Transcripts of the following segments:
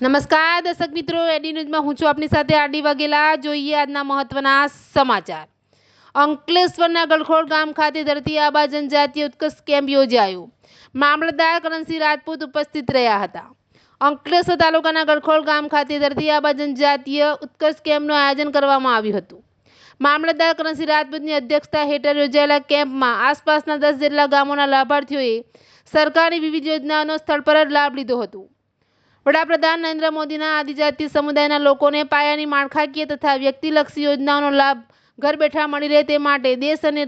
નમસ્કાર, દર્શક મિત્રો. એડી ન્યૂઝમાં હું છું આપની સાથે આરડી વાઘેલા. જોઈએ આજના મહત્વના સમાચાર. અંકલેશ્વરના ગળખોડ ગામ ખાતે ધરતી આબા જનજાતીય ઉત્કર્ષ કેમ્પ યોજાયો. મામલતદાર કરણસિંહ રાજપૂત ઉપસ્થિત રહ્યા હતા. અંકલેશ્વર તાલુકાના ગળખોડ ગામ ખાતે ધરતી આબા જનજાતીય ઉત્કર્ષ કેમ્પનું આયોજન કરવામાં આવ્યું હતું. મામલતદાર કરણસિંહ રાજપૂતની અધ્યક્ષતા હેઠળ યોજાયેલા કેમ્પમાં આસપાસના દસ જેટલા ગામોના લાભાર્થીઓએ સરકારની વિવિધ યોજનાઓનો સ્થળ પર જ લાભ લીધો હતો. વડાપ્રધાન નરેન્દ્ર મોદીના આદિજાતિ સમુદાયના લોકોને પાયાની માળખાકીય તથા વ્યક્તિલક્ષી યોજનાઓનો લાભ ઘર બેઠા મળી રહે તે માટે દેશ અને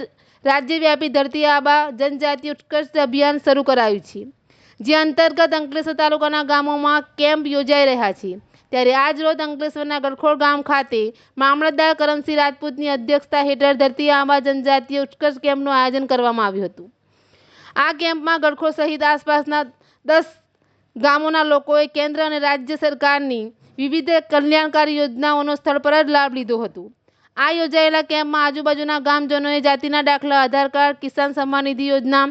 રાજ્યવ્યાપી ધરતી આબા જનજાતિ ઉત્કર્ષ અભિયાન શરૂ કરાયું છે. જે અંતર્ગત અંકલેશ્વર તાલુકાના ગામોમાં કેમ્પ યોજાઈ રહ્યા છે. ત્યારે આજ રોજ અંકલેશ્વરના ગરખોળ ગામ ખાતે મામલતદાર કરમસિંહ રાજપૂતની અધ્યક્ષતા હેઠળ ધરતી આંબા જનજાતીય ઉત્કર્ષ કેમ્પનું આયોજન કરવામાં આવ્યું હતું. આ કેમ્પમાં ગરખોળ સહિત આસપાસના દસ ગામોના લોકોએ કેન્દ્ર અને રાજ્ય સરકારની વિવિધ કલ્યાણકારી યોજનાઓનો સ્થળ પર જ લાભ લીધો હતો. આ યોજાયેલા કેમ્પમાં આજુબાજુના ગામજનોએ જાતિના દાખલા, આધાર કાર્ડ, કિસાન સન્માન નિધિ યોજના,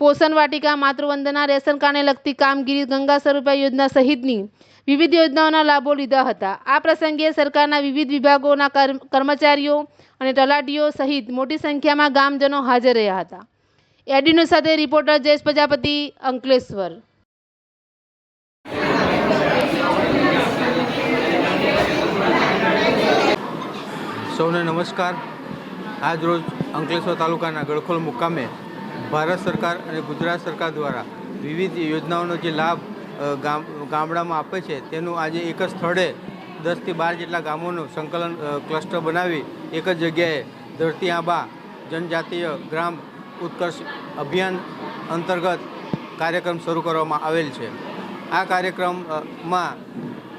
પોષણ વાટિકા, માતૃવંદના, રેશન કાર્ડને લગતી કામગીરી, ગંગા સ્વરૂપા યોજના સહિતની વિવિધ યોજનાઓના લાભો લીધા હતા. આ પ્રસંગે સરકારના વિવિધ વિભાગોના કર્મચારીઓ અને તલાટીઓ સહિત મોટી સંખ્યામાં ગામજનો હાજર રહ્યા હતા. એડીન્યૂઝ સાથે રિપોર્ટર જયેશ પ્રજાપતિ, અંકલેશ્વર. સૌને નમસ્કાર. આજ રોજ અંકલેશ્વર તાલુકાના ગળખોલ મુકામે ભારત સરકાર અને ગુજરાત સરકાર દ્વારા વિવિધ યોજનાઓનો જે લાભ ગામ, ગામડામાં આપે છે, તેનું આજે એક જ સ્થળે દસથી બાર જેટલા ગામોનું સંકલન ક્લસ્ટર બનાવી એક જ જગ્યાએ ધરતી આંબા જનજાતીય ગ્રામ ઉત્કર્ષ અભિયાન અંતર્ગત કાર્યક્રમ શરૂ કરવામાં આવેલ છે. આ કાર્યક્રમમાં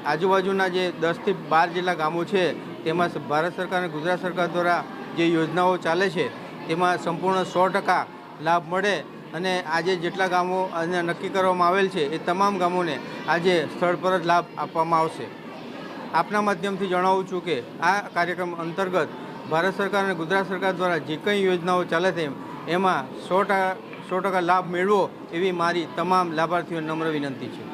આજુબાજુના જે દસથી બાર જેટલા ગામો છે, તેમાં ભારત સરકાર અને ગુજરાત સરકાર દ્વારા જે યોજનાઓ ચાલે છે, તેમાં સંપૂર્ણ સો ટકા લાભ મળે અને આજે જેટલા ગામો નક્કી કરવામાં આવેલ છે, એ તમામ ગામોને આજે સ્થળ પર જ લાભ આપવામાં આવશે. આપના માધ્યમથી જણાવું છું કે, આ કાર્યક્રમ અંતર્ગત ભારત સરકાર અને ગુજરાત સરકાર દ્વારા જે કંઈ યોજનાઓ ચાલે છે, એમાં સો ટકા સો ટકા લાભ મેળવો એવી મારી તમામ લાભાર્થીઓને નમ્ર વિનંતી છે.